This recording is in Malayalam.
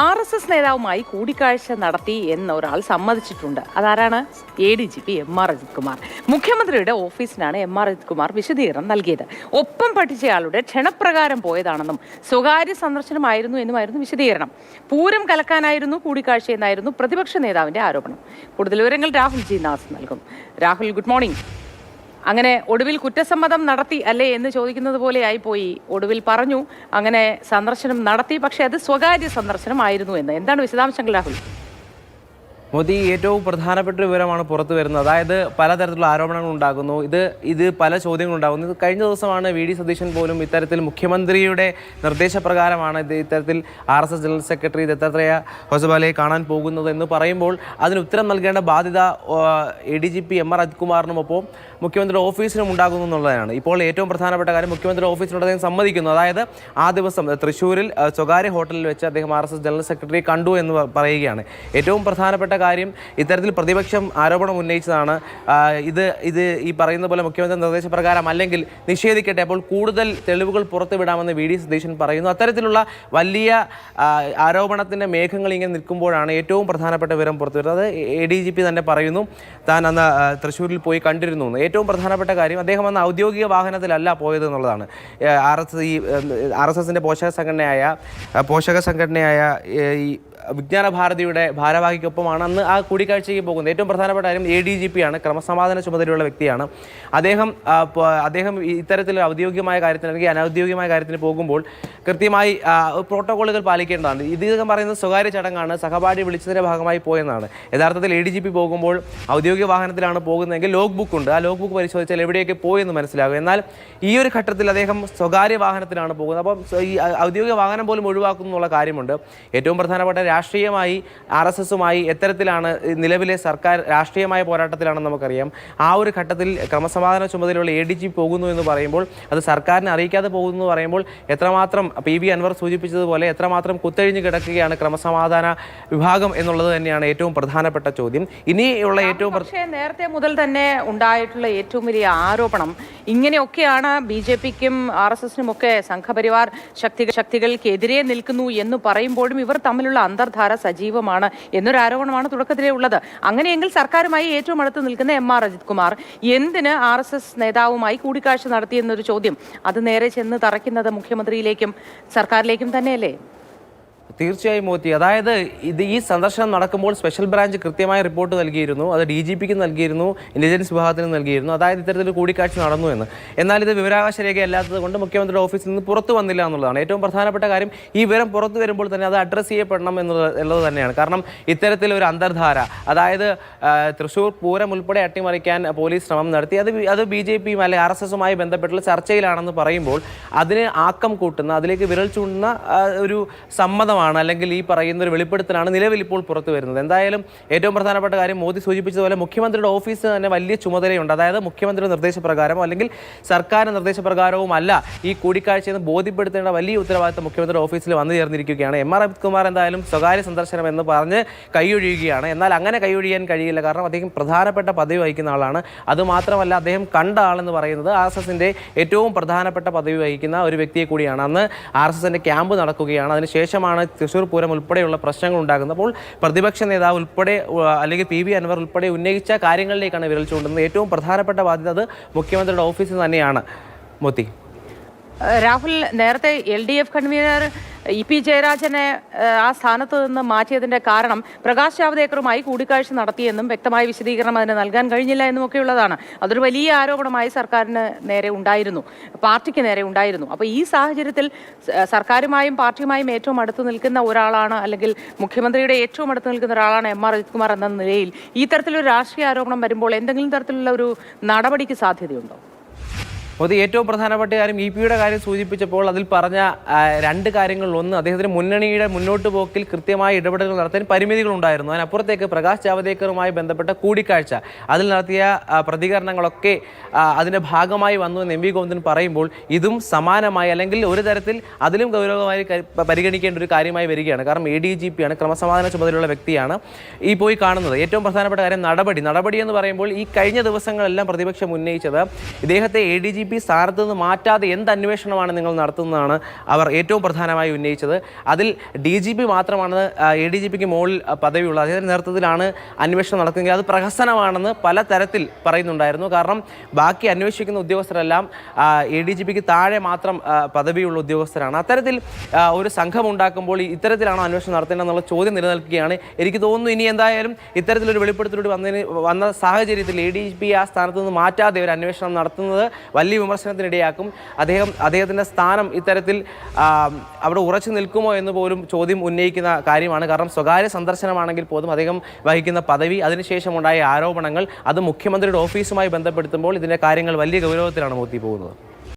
ആർ എസ് എസ് നേതാവുമായി കൂടിക്കാഴ്ച നടത്തി എന്നൊരാൾ സമ്മതിച്ചിട്ടുണ്ട്. അതാരാണ്? A D G P M R Ajith Kumar മുഖ്യമന്ത്രിയുടെ ഓഫീസിനാണ് എം ആർ അജിത് കുമാർ വിശദീകരണം നൽകിയത്. ഒപ്പം പഠിച്ചയാളുടെ ക്ഷണപ്രകാരം പോയതാണെന്നും സ്വകാര്യ സന്ദർശനമായിരുന്നു എന്നുമായിരുന്നു വിശദീകരണം. പൂരം കലക്കാനായിരുന്നു കൂടിക്കാഴ്ച എന്നായിരുന്നു പ്രതിപക്ഷ നേതാവിന്റെ ആരോപണം. കൂടുതൽ വിവരങ്ങൾ രാഹുൽ ജി നാസ് നൽകും. Rahul good morning. അങ്ങനെ ഒടുവിൽ കുറ്റസമ്മതം നടത്തി അല്ലേ എന്ന് ചോദിക്കുന്നത് പോലെ ആയിപ്പോയി. ഒടുവിൽ പറഞ്ഞു അങ്ങനെ സന്ദർശനം നടത്തി പക്ഷേ അത് സ്വകാര്യ സന്ദർശനമായിരുന്നു എന്ന്. എന്താണ് വിശദാംശങ്ങൾ രാഹുൽ? മോദി ഏറ്റവും പ്രധാനപ്പെട്ട വിവരമാണ് പുറത്തു വരുന്നത്. അതായത് പലതരത്തിലുള്ള ആരോപണങ്ങൾ ഉണ്ടാകുന്നു. ഇത് ഇത് പല ചോദ്യങ്ങൾ ഉണ്ടാകുന്നു. ഇത് കഴിഞ്ഞ ദിവസമാണ് വി ഡി സതീശൻ പോലും ഇത്തരത്തിൽ മുഖ്യമന്ത്രിയുടെ നിർദ്ദേശപ്രകാരമാണ് ഇത് ഇത്തരത്തിൽ R S S general secretary Dattatreya ഹൊസബാലയെ കാണാൻ പോകുന്നത് എന്ന് പറയുമ്പോൾ അതിന് ഉത്തരം നൽകേണ്ട ബാധ്യത A D G P M R അജിത്കുമാറിനുമൊപ്പം മുഖ്യമന്ത്രിയുടെ ഓഫീസിനും ഉണ്ടാകുന്നു എന്നുള്ളതാണ്. ഇപ്പോൾ ഏറ്റവും പ്രധാനപ്പെട്ട കാര്യം മുഖ്യമന്ത്രിയുടെ അദ്ദേഹം സമ്മതിക്കുന്നു. അതായത് ആ ദിവസം തൃശ്ശൂരിൽ സ്വകാര്യ ഹോട്ടലിൽ വെച്ച് അദ്ദേഹം ആർ എസ് എസ് ജനറൽ സെക്രട്ടറിയെ കണ്ടു എന്ന് പറയുകയാണ്. ഏറ്റവും പ്രധാനപ്പെട്ട കാര്യം ഇത്തരത്തിൽ പ്രതിപക്ഷം ആരോപണം ഉന്നയിച്ചതാണ്. ഇത് ഇത് ഈ പറയുന്ന പോലെ മുഖ്യമന്ത്രി നിർദ്ദേശപ്രകാരം അല്ലെങ്കിൽ നിഷേധിക്കട്ടെ. അപ്പോൾ കൂടുതൽ തെളിവുകൾ പുറത്തുവിടാമെന്ന് വി ഡി സതീശൻ പറയുന്നു. അത്തരത്തിലുള്ള വലിയ ആരോപണത്തിന്റെ മേഘങ്ങൾ ഇങ്ങനെ നിൽക്കുമ്പോഴാണ് ഏറ്റവും പ്രധാനപ്പെട്ട വിവരം പുറത്തു വരുന്നത് എ ഡി ജി പി തന്നെ പറയുന്നു. താൻ അന്ന് തൃശ്ശൂരിൽ പോയി കണ്ടിരുന്നു. ഏറ്റവും പ്രധാനപ്പെട്ട കാര്യം അദ്ദേഹം അന്ന് ഔദ്യോഗിക വാഹനത്തിലല്ല പോയത് എന്നുള്ളതാണ്. ആർ എസ് ഈ ആർ എസ് എസിന്റെ പോഷക സംഘടനയായ പോഷക സംഘടനയായ ഈ വിജ്ഞാന ഭാരതിയുടെ ഭാരവാഹിക്കൊപ്പമാണ്. അന്ന് ആ കൂടിക്കാഴ്ചയ്ക്ക് പോകുന്നത് ഏറ്റവും പ്രധാനപ്പെട്ട കാര്യം എ ഡി ജി പി ആണ്. ക്രമസമാധാന ചുമതലയുള്ള വ്യക്തിയാണ്. അദ്ദേഹം അദ്ദേഹം ഇത്തരത്തിൽ ഔദ്യോഗികമായ കാര്യത്തിന് അല്ലെങ്കിൽ അനൗദ്യോഗികമായ കാര്യത്തിന് പോകുമ്പോൾ കൃത്യമായി പ്രോട്ടോകോളുകൾ പാലിക്കേണ്ടതാണ്. ഇതൊക്കെ പറയുന്നത് സ്വകാര്യ ചടങ്ങാണ്. സഹപാഠി വിളിച്ചതിന്റെ ഭാഗമായി പോയെന്നാണ്. യഥാർത്ഥത്തിൽ എ ഡി ജി പി പോകുമ്പോൾ ഔദ്യോഗിക വാഹനത്തിലാണ് പോകുന്നതെങ്കിൽ ലോഗ് ബുക്ക് ഉണ്ട്. ആ ലോഗ് ബുക്ക് പരിശോധിച്ചാൽ എവിടെയൊക്കെ പോയെന്ന് മനസ്സിലാകും. എന്നാൽ ഈ ഒരു ഘട്ടത്തിൽ അദ്ദേഹം സ്വകാര്യ വാഹനത്തിലാണ് പോകുന്നത്. അപ്പം ഈ ഔദ്യോഗിക വാഹനം പോലും ഒഴിവാക്കുന്നു എന്നുള്ള കാര്യമുണ്ട്. ഏറ്റവും പ്രധാനപ്പെട്ട രാഷ്ട്രീയമായി ആർ എസ് എസുമായി എത്തരത്തിലാണ് നിലവിലെ സർക്കാർ രാഷ്ട്രീയമായ പോരാട്ടത്തിലാണെന്ന് നമുക്കറിയാം. ആ ഒരു ഘട്ടത്തിൽ ക്രമസമാധാന ചുമതലയുള്ള എ ഡി ജി പോകുന്നു എന്ന് പറയുമ്പോൾ അത് സർക്കാരിനെ അറിയിക്കാതെ പോകുന്നു എന്ന് പറയുമ്പോൾ എത്രമാത്രം പി വി അൻവർ സൂചിപ്പിച്ചതുപോലെ എത്രമാത്രം കുത്തഴിഞ്ഞ് കിടക്കുകയാണ് ക്രമസമാധാന വിഭാഗം എന്നുള്ളത് തന്നെയാണ് ഏറ്റവും പ്രധാനപ്പെട്ട ചോദ്യം. ഇനിയുള്ള ഏറ്റവും പക്ഷേ നേരത്തെ മുതൽ തന്നെ ഉണ്ടായിട്ടുള്ള ഏറ്റവും വലിയ ആരോപണം ഇങ്ങനെയൊക്കെയാണ് ബി ജെ പിക്കും ആർ എസ് എസിനും ഒക്കെ സംഘപരിവാർ ശക്തി ശക്തികൾക്കെതിരെ നിൽക്കുന്നു എന്ന് പറയുമ്പോഴും ഇവർ തമ്മിലുള്ള അന്തർധാര സജീവമാണ് എന്നൊരു ആരോപണമാണ് തുടക്കത്തിലേ ഉള്ളത്. അങ്ങനെയെങ്കിൽ സർക്കാരുമായി ഏറ്റവും അടുത്ത് നിൽക്കുന്ന എം ആർ അജിത് കുമാർ എന്തിന് ആർ എസ് എസ് നേതാവുമായി കൂടിക്കാഴ്ച നടത്തിയെന്നൊരു ചോദ്യം അത് നേരെ ചെന്ന് തറയ്ക്കുന്നത് മുഖ്യമന്ത്രിയിലേക്കും സർക്കാരിലേക്കും തന്നെയല്ലേ? തീർച്ചയായും മോത്തി. അതായത് ഇത് ഈ സന്ദർശനം നടക്കുമ്പോൾ സ്പെഷ്യൽ ബ്രാഞ്ച് കൃത്യമായ റിപ്പോർട്ട് നൽകിയിരുന്നു. അത് ഡി ജി പിക്ക് നൽകിയിരുന്നു ഇന്റലിജൻസ് വിഭാഗത്തിന് നൽകിയിരുന്നു. അതായത് ഇത്തരത്തിൽ കൂടിക്കാഴ്ച നടന്നു എന്ന്. എന്നാൽ ഇത് വിവരാവകാശ രേഖ അല്ലാത്തത് കൊണ്ട് മുഖ്യമന്ത്രിയുടെ ഓഫീസിൽ നിന്ന് പുറത്തു വന്നില്ല എന്നുള്ളതാണ്. ഏറ്റവും പ്രധാനപ്പെട്ട കാര്യം ഈ വിവരം പുറത്തു വരുമ്പോൾ തന്നെ അത് അഡ്രസ്സ് ചെയ്യപ്പെടണം എന്നുള്ളത് തന്നെയാണ്. കാരണം ഇത്തരത്തിൽ ഒരു അന്തർധാര അതായത് തൃശൂർ പൂരം ഉൾപ്പെടെ അട്ടിമറിക്കാൻ പോലീസ് ശ്രമം നടത്തി. അത് അത് ബി ജെ പിയും അല്ലെങ്കിൽ ആർ എസ് എസുമായി ബന്ധപ്പെട്ടുള്ള ചർച്ചയിലാണെന്ന് പറയുമ്പോൾ അതിന് ആക്കം കൂട്ടുന്ന അതിലേക്ക് വിരൽ ചൂണ്ടുന്ന ഒരു സമ്മതമാണ് അല്ലെങ്കിൽ ഈ പറയുന്ന ഒരു വെളിപ്പെടുത്തലാണ് നിലവിൽ ഇപ്പോൾ പുറത്തു വരുന്നത്. എന്തായാലും ഏറ്റവും പ്രധാനപ്പെട്ട കാര്യം മോദി സൂചിപ്പിച്ചതുപോലെ മുഖ്യമന്ത്രിയുടെ ഓഫീസിന് തന്നെ വലിയ ചുമതലയുണ്ട്. അതായത് മുഖ്യമന്ത്രിയുടെ നിർദ്ദേശപ്രകാരമോ അല്ലെങ്കിൽ സർക്കാർ നിർദ്ദേശപ്രകാരവും അല്ല ഈ കൂടിക്കാഴ്ചയെന്ന് ബോധ്യപ്പെടുത്തേണ്ട വലിയ ഉത്തരവാദിത്തം മുഖ്യമന്ത്രിയുടെ ഓഫീസിൽ വന്നു ചേർന്നിരിക്കുകയാണ്. എം ആർ അമിത് കുമാർ എന്തായാലും സ്വകാര്യ സന്ദർശനം എന്ന് പറഞ്ഞ് കൈയൊഴിയുകയാണ്. എന്നാൽ അങ്ങനെ കൈയൊഴിയാൻ കഴിയില്ല. കാരണം അദ്ദേഹം പ്രധാനപ്പെട്ട പദവി വഹിക്കുന്ന ആളാണ്. അതുമാത്രമല്ല അദ്ദേഹം കണ്ട ആളെന്ന് പറയുന്നത് ആർ എസ് എസിന്റെ ഏറ്റവും പ്രധാനപ്പെട്ട പദവി വഹിക്കുന്ന ഒരു വ്യക്തിയെ കൂടിയാണ്. അന്ന് ആർ എസ് എസിന്റെ ക്യാമ്പ് നടക്കുകയാണ്. അതിനുശേഷമാണ് തൃശ്ശൂർ പൂരം ഉൾപ്പെടെയുള്ള പ്രശ്നങ്ങൾ ഉണ്ടാകുന്നപ്പോൾ പ്രതിപക്ഷ നേതാവ് ഉൾപ്പെടെ അല്ലെങ്കിൽ പി വി അൻവർ ഉൾപ്പെടെ ഉന്നയിച്ച കാര്യങ്ങളിലേക്കാണ് വിരൽ ചൂണ്ടുന്നത്. ഏറ്റവും പ്രധാനപ്പെട്ട ബാധ്യത അത് മുഖ്യമന്ത്രിയുടെ ഓഫീസിൽ തന്നെയാണ്. മോത്തി. രാഹുൽ നേരത്തെ L D F convenor E P ജയരാജനെ ആ സ്ഥാനത്ത് നിന്ന് മാറ്റിയതിന്റെ കാരണം പ്രകാശ് ജാവ്ദേക്കറുമായി കൂടിക്കാഴ്ച നടത്തിയെന്നും വ്യക്തമായ വിശദീകരണം അതിന് നൽകാൻ കഴിഞ്ഞില്ല എന്നുമൊക്കെയുള്ളതാണ്. അതൊരു വലിയ ആരോപണമായി സർക്കാരിന് നേരെ ഉണ്ടായിരുന്നു. പാർട്ടിക്ക് നേരെ ഉണ്ടായിരുന്നു. അപ്പോൾ ഈ സാഹചര്യത്തിൽ സർക്കാരുമായും പാർട്ടിയുമായും ഏറ്റവും അടുത്ത് നിൽക്കുന്ന ഒരാളാണ് അല്ലെങ്കിൽ മുഖ്യമന്ത്രിയുടെ ഏറ്റവും അടുത്ത് നിൽക്കുന്ന ഒരാളാണ് എം ആർ അജിത് കുമാർ എന്ന നിലയിൽ ഈ തരത്തിലൊരു രാഷ്ട്രീയ ആരോപണം വരുമ്പോൾ എന്തെങ്കിലും തരത്തിലുള്ള ഒരു നടപടിക്ക് സാധ്യതയുണ്ടോ? മോദി ഏറ്റവും പ്രധാനപ്പെട്ട കാര്യം ഇ പിയുടെ കാര്യം സൂചിപ്പിച്ചപ്പോൾ അതിൽ പറഞ്ഞ രണ്ട് കാര്യങ്ങളിൽ ഒന്ന് അദ്ദേഹത്തിന് മുന്നണിയുടെ മുന്നോട്ട് പോക്കിൽ കൃത്യമായ ഇടപെടലുകൾ നടത്താൻ പരിമിതികൾ ഉണ്ടായിരുന്നു അതിനപ്പുറത്തേക്ക് പ്രകാശ് ജാവദേക്കറുമായി ബന്ധപ്പെട്ട കൂടിക്കാഴ്ച അതിൽ നടത്തിയ പ്രതികരണങ്ങളൊക്കെ അതിന്റെ ഭാഗമായി വന്നു എന്ന് എം വി ഗോവിന്ദൻ പറയുമ്പോൾ ഇതും സമാനമായി അല്ലെങ്കിൽ ഒരു തരത്തിൽ അതിലും ഗൗരവമായി പരിഗണിക്കേണ്ട ഒരു കാര്യമായി വരികയാണ്. കാരണം എ ഡി ജി പി ആണ് ക്രമസമാധാന ചുമതലയുള്ള വ്യക്തിയാണ് ഈ പോയി കാണുന്നത്. ഏറ്റവും പ്രധാനപ്പെട്ട കാര്യം നടപടി. നടപടി എന്ന് പറയുമ്പോൾ ഈ കഴിഞ്ഞ ദിവസങ്ങളെല്ലാം പ്രതിപക്ഷം ഉന്നയിച്ചത് ഇദ്ദേഹത്തെ എ ഡി ജി സ്ഥാനത്ത് നിന്ന് മാറ്റാതെ എന്ത് അന്വേഷണമാണ് നിങ്ങൾ നടത്തുന്നതാണ് അവർ ഏറ്റവും പ്രധാനമായി ഉന്നയിച്ചത്. അതിൽ ഡി ജി പി മാത്രമാണ് എ ഡി ജി പിക്ക് മുകളിൽ പദവിയുള്ളത്. അദ്ദേഹത്തിന്റെ നേതൃത്വത്തിലാണ് അന്വേഷണം നടക്കുന്നത് അത് പ്രഹസനമാണെന്ന് പല തരത്തിൽ പറയുന്നുണ്ടായിരുന്നു. കാരണം ബാക്കി അന്വേഷിക്കുന്ന ഉദ്യോഗസ്ഥരെല്ലാം എ ഡി ജി പിക്ക് താഴെ മാത്രം പദവിയുള്ള ഉദ്യോഗസ്ഥരാണ്. അത്തരത്തിൽ ഒരു സംഘം ഉണ്ടാക്കുമ്പോൾ ഇത്തരത്തിലാണോ അന്വേഷണം നടത്തേണ്ടതെന്നുള്ള ചോദ്യം നിലനിൽക്കുകയാണ്. എനിക്ക് തോന്നുന്നു ഇനി എന്തായാലും ഇത്തരത്തിലൊരു വെളിപ്പെടുത്തലൂടെ വന്നതിന് വന്ന സാഹചര്യത്തിൽ എ ഡി ജി പി ആ സ്ഥാനത്ത് നിന്ന് മാറ്റാതെ ഒരു അന്വേഷണം നടത്തുന്നത് വലിയ വിമർശനത്തിനിടയാക്കും. അദ്ദേഹം അദ്ദേഹത്തിന്റെ സ്ഥാനം ഇത്തരത്തിൽ അവിടെ ഉറച്ചു നിൽക്കുമോ എന്ന് പോലും ചോദ്യം ഉന്നയിക്കുന്ന കാര്യമാണ്. കാരണം സ്വകാര്യ സന്ദർശനമാണെങ്കിൽ പോലും അദ്ദേഹം വഹിക്കുന്ന പദവി അതിനുശേഷമുണ്ടായ ആരോപണങ്ങൾ അത് മുഖ്യമന്ത്രിയുടെ ഓഫീസുമായി ബന്ധപ്പെടുത്തുമ്പോൾ ഇതിന്റെ കാര്യങ്ങൾ വലിയ ഗൗരവത്തിലാണ് മോത്തി പോകുന്നത്.